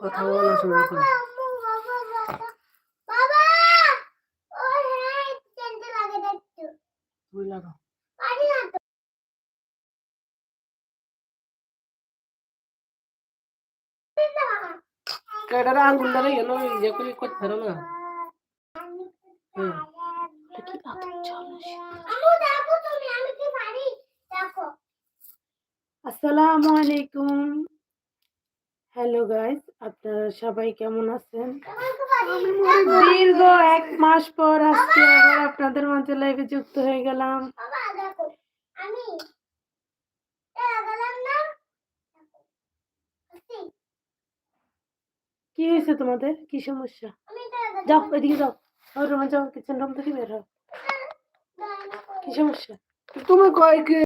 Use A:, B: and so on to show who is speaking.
A: কথা বলা শুরু করে
B: বাবা ও হ্যাঁ টেনতে লাগে দেখতে
A: তুই লাগা।
B: পারি না তো
A: কেডারা আঙ্গুল ধরে গেল ইয়ে করে করতে পারো না।
B: দেখো
A: আসসালামু আলাইকুম। হ্যালো গাইস আপনারা সবাই কেমন আছেন? দীর্ঘ এক মাস পর আজকে আবার আপনাদের মাঝে লাইভে যুক্ত হয়ে গেলাম। কি হয়েছে তোমাদের? কি সমস্যা? যাও, এদিকে যাও। রুমে যাও কিচেন রুম থেকে বের হও। কি সমস্যা? তুমি কয় কি